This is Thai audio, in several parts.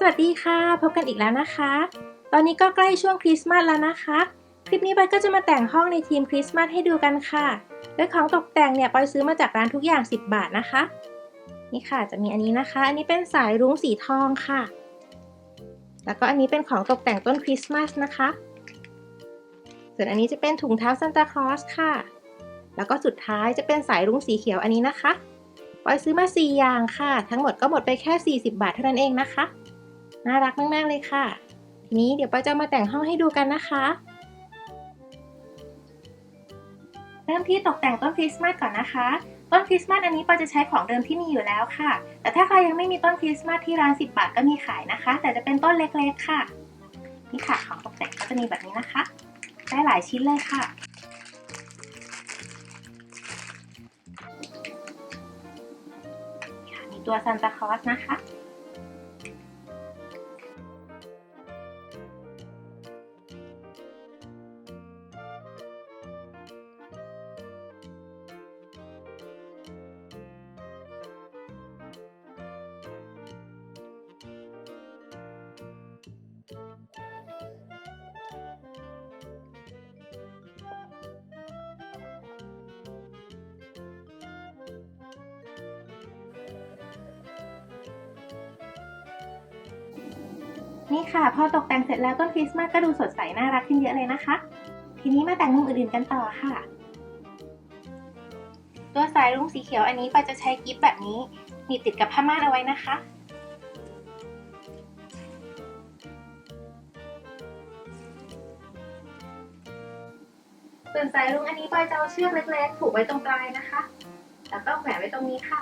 สวัสดีค่ะ พบกันอีกแล้วนะคะ ตอนนี้ก็ใกล้ช่วงคริสต์มาสแล้วนะคะ คลิปนี้ปอยก็จะมาแต่งห้องในทีมคริสต์มาสให้ดูกันค่ะ โดยของตกแต่งเนี่ยปอยซื้อมาจากร้านทุกอย่าง 10 บาทนะคะ นี่ค่ะจะมีอันนี้นะคะ อันนี้เป็นสายรุ้งสีทองค่ะ แล้วก็อันนี้เป็นของตกแต่งต้นคริสต์มาสนะคะ ส่วนอันนี้จะเป็นถุงเท้าซานตาคลอสค่ะ แล้วก็สุดท้ายจะเป็นสายรุ้งสีเขียวอันนี้นะคะปอยซื้อมา 4 อย่างค่ะ ทั้งหมดก็หมดไปแค่ 40 บาทเท่านั้นเองนะคะ น่ารักมาก ๆ เลยค่ะ ทีนี้เดี๋ยวปอยจะมาแต่งห้องให้ดูกันนะคะ เริ่มที่ตกแต่งต้นคริสต์มาสก่อนนะคะ ต้นคริสต์มาสอันนี้ปอยจะใช้ของเดิมที่มีอยู่แล้วค่ะ แต่ถ้าใครยังไม่มีต้นคริสต์มาสที่ร้าน 10 บาทก็มีขายนะคะ แต่จะเป็นต้นเล็กๆค่ะ นี่ค่ะของตกแต่งก็จะมีแบบนี้นะคะ ได้หลายชิ้นเลยค่ะค่ะมีตัวซานตาคลอสนะคะ นี่ค่ะ พอตกแต่งเสร็จแล้วต้นคริสต์มาสก็ดูสดใสน่ารักขึ้นเยอะเลยนะคะ ทีนี้มาแต่งมุมอื่นๆกันต่อค่ะ ตัวสายรุ้งสีเขียวอันนี้ปอยจะใช้กิฟแบบนี้หนีบติดกับผ้าม่านเอาไว้นะคะ ส่วนสายรุ้งอันนี้ปอยจะเอาเชือกเล็กๆผูกไว้ตรงปลายนะคะ แล้วก็แขวนไว้ตรงนี้ค่ะ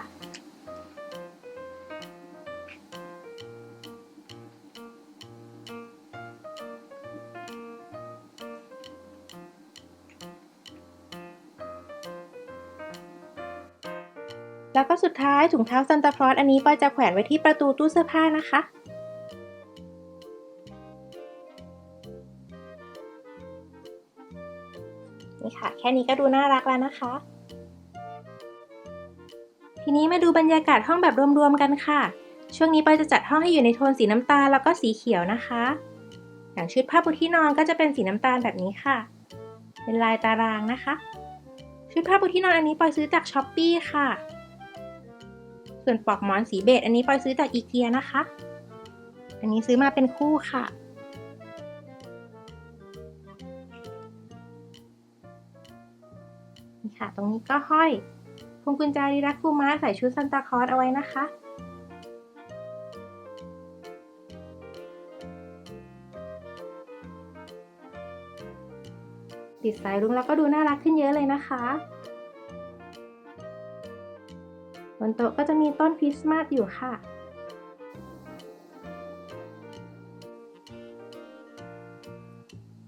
แล้วก็สุดท้ายถุงเท้าซันตาคลอสอันนี้ปอยจะแขวนไว้ที่ประตูตู้เสื้อผ้านะคะ นี่ค่ะ แค่นี้ก็ดูน่ารักแล้วนะคะ ทีนี้มาดูบรรยากาศห้องแบบรวมๆกันค่ะ ช่วงนี้ปอยจะจัดห้องให้อยู่ในโทนสีน้ำตาลแล้วก็สีเขียวนะคะ อย่างชุดผ้าปูที่นอนก็จะเป็นสีน้ำตาลแบบนี้ค่ะ เป็นลายตารางนะคะชุดผ้าปูที่นอนอันนี้ปอยซื้อจากช้อปปี้ค่ะ ส่วนปลอกหมอนสีเบจอันนี้ปอยซื้อจากอีเกียนะคะ อันนี้ซื้อมาเป็นคู่ค่ะ นี่ค่ะ ตรงนี้ก็ห้อยพวงกุญแจริรักคูม้าใส่ชุดซันตาคลอสเอาไว้นะคะติดสายรุ้งแล้วก็ดูน่ารักขึ้นเยอะเลยนะคะ นโต๊ะก็จะมีต้นคริสต์มาสอยู่ค่ะ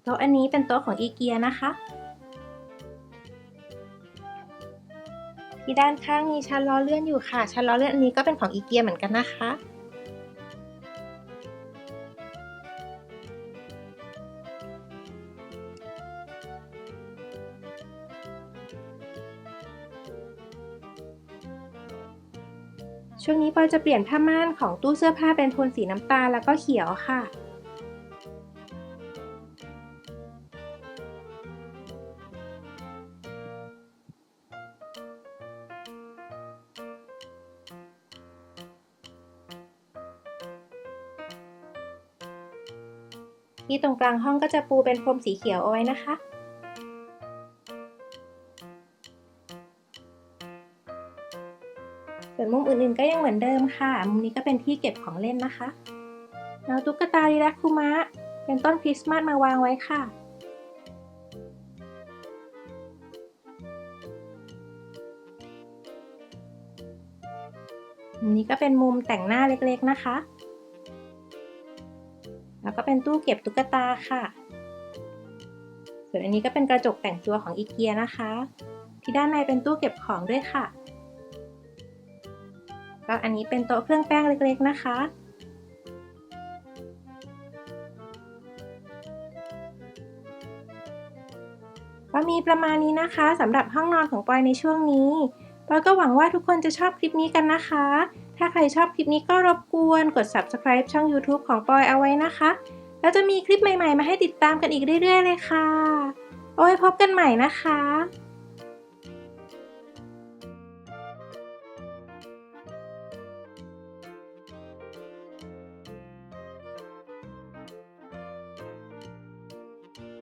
โต๊ะอันนี้เป็นโต๊ะของอีเกียนะคะ ที่ด้านข้างมีชั้นล้อเลื่อนอยู่ค่ะ ชั้นล้อเลื่อนอันนี้ก็เป็นของอีเกียเหมือนกันนะคะ ช่วงนี้ปอยจะเปลี่ยนผ้าม่านของตู้เสื้อผ้าเป็นโทนสีน้ำตาลแล้วก็เขียวค่ะ ที่ตรงกลางห้องก็จะปูเป็นพรมสีเขียวเอาไว้นะคะ ส่วนมุมอื่นๆก็ยังเหมือนเดิมค่ะ มุมนี้ก็เป็นที่เก็บของเล่นนะคะเอาตุ๊กตาริรักคุมะ เป็นต้นคริสต์มาสมาวางไว้ค่ะ มุมนี้ก็เป็นมุมแต่งหน้าเล็กๆนะคะ แล้วก็เป็นตู้เก็บตุ๊กตาค่ะ ส่วนอันนี้ก็เป็นกระจกแต่งตัวของอีเกียนะคะ ที่ด้านในเป็นตู้เก็บของด้วยค่ะ ก็อันนี้เป็นโต๊ะเครื่องแป้งเล็กๆนะคะ ก็มีประมาณนี้นะคะสำหรับห้องนอนของปอยในช่วงนี้ปอยก็หวังว่าทุกคนจะชอบคลิปนี้กันนะคะ ถ้าใครชอบคลิปนี้ก็รบกวนกด subscribe ช่อง YouTube ของปอยเอาไว้นะคะ แล้วจะมีคลิปใหม่ๆ มาให้ติดตามกันอีกเรื่อยๆ เลยค่ะเอาไว้พบกันใหม่นะคะ